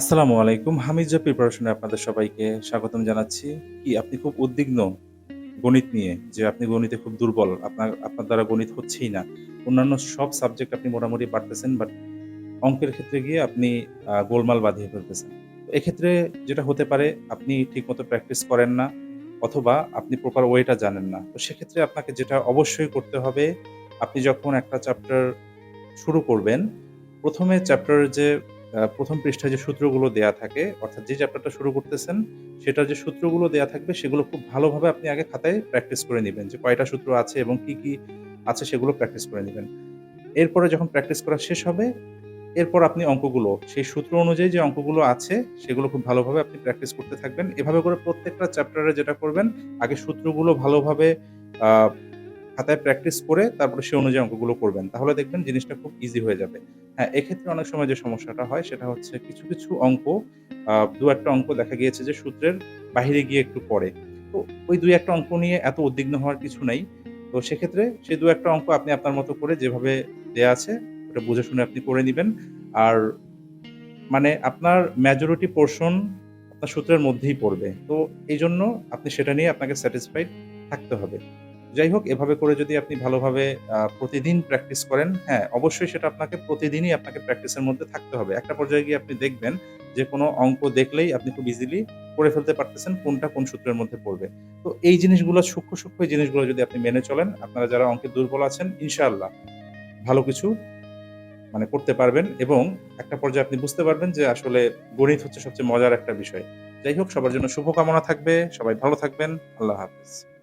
আসসালামু আলাইকুম। Hamid job preparation আপনাদের সবাইকে স্বাগতম জানাচ্ছি। কি আপনি খুব উদ্বিগ্ন গণিত নিয়ে যে আপনি গণিতে খুব দুর্বল। আপনার আপনার দ্বারা গণিত হচ্ছেই না। অন্যান্য সব সাবজেক্ট আপনি মোটামুটি পারতেছেন বাট অঙ্কের ক্ষেত্রে গিয়ে আপনি গোলমাল বাঁধিয়ে ফেলতেছেন। এক্ষেত্রে যেটা হতে পারে আপনি ঠিকমতো প্র্যাকটিস করেন না অথবা আপনি প্রপার ওয়েটা জানেন না। তো সেক্ষেত্রে আপনাকে যেটা অবশ্যই করতে হবে, আপনি যখন একটা চ্যাপ্টার শুরু করবেন, ১ম এ চ্যাপ্টারের যে ১ম পৃষ্ঠায় যে সূত্রগুলো দেয়া থাকে, অর্থাৎ যে চ্যাপ্টারটা শুরু করতেছেন, সেটার যে সূত্রগুলো দেয়া থাকবে সেগুলো খুব ভালোভাবে আপনি আগে খাতায় প্র্যাকটিস করে নেবেন যে কয়টা সূত্র আছে এবং কি, কি আছে সেগুলো প্র্যাকটিস করে নেবেন এরপরে যখন প্র্যাকটিস করা শেষ হবে, এরপর আপনি অঙ্কগুলো সেই সূত্র অনুযায়ী যে অঙ্কগুলো আছে সেগুলো খুব ভালোভাবে আপনি প্র্যাকটিস করতে থাকবেন। এভাবে করে প্রত্যেকটা চ্যাপ্টারে যেটা করবেন, আগে সূত্রগুলো ভালোভাবে খাতায় প্র্যাকটিস করে তারপরে সে অনুযায়ী অঙ্কগুলো করবেন। তাহলে দেখবেন জিনিসটা খুব ইজি হয়ে যাবে। হ্যাঁ, এক্ষেত্রে অনেক সময় যে সমস্যাটা হয় সেটা হচ্ছে কিছু, কিছু অঙ্ক দু ২-১ অঙ্ক দেখা গিয়েছে যে সূত্রের বাহিরে গিয়ে একটু পড়ে। তো ওই ২-১ অঙ্ক নিয়ে এত উদ্বিগ্ন হওয়ার কিছু নেই তো সেক্ষেত্রে সেই দু একটা অঙ্ক আপনি আপনার মতো করে যেভাবে দেয়া আছে ওটা বুঝে শুনে আপনি করে নেবেন আর মানে আপনার মেজরিটি পোর্শন আপনার সূত্রের মধ্যেই পড়বে। তো এই জন্য আপনি সেটা নিয়ে আপনাকে স্যাটিসফাইড থাকতে হবে। যাই হোক এভাবে করে যদি আপনি ভালোভাবে প্রতিদিন প্র্যাকটিস করেন, হ্যাঁ, অবশ্যই সেটা আপনাকে প্রতিদিনই আপনাকে প্র্যাকটিসের মধ্যে থাকতে হবে। একটা পর্যায়ে গিয়ে আপনি দেখবেন যে কোনো অঙ্ক দেখলেই আপনি খুব ইজিলি করে ফেলতে পারতেছেন কোনটা কোন সূত্রের মধ্যে পড়বে। তো এই জিনিসগুলো সূক্ষ্ম, সূক্ষ্ম এই জিনিসগুলো যদি আপনি মেনে চলেন, আপনারা যারা অঙ্কে দুর্বল আছেন ইনশাআল্লাহ ভালো কিছু মানে করতে পারবেন এবং একটা পর্যায়ে আপনি বুঝতে পারবেন যে আসলে গণিত হচ্ছে সবচেয়ে মজার একটা বিষয়। যাই হোক সবার জন্য শুভকামনা থাকবে। সবাই ভালো থাকবেন। আল্লাহ হাফেজ।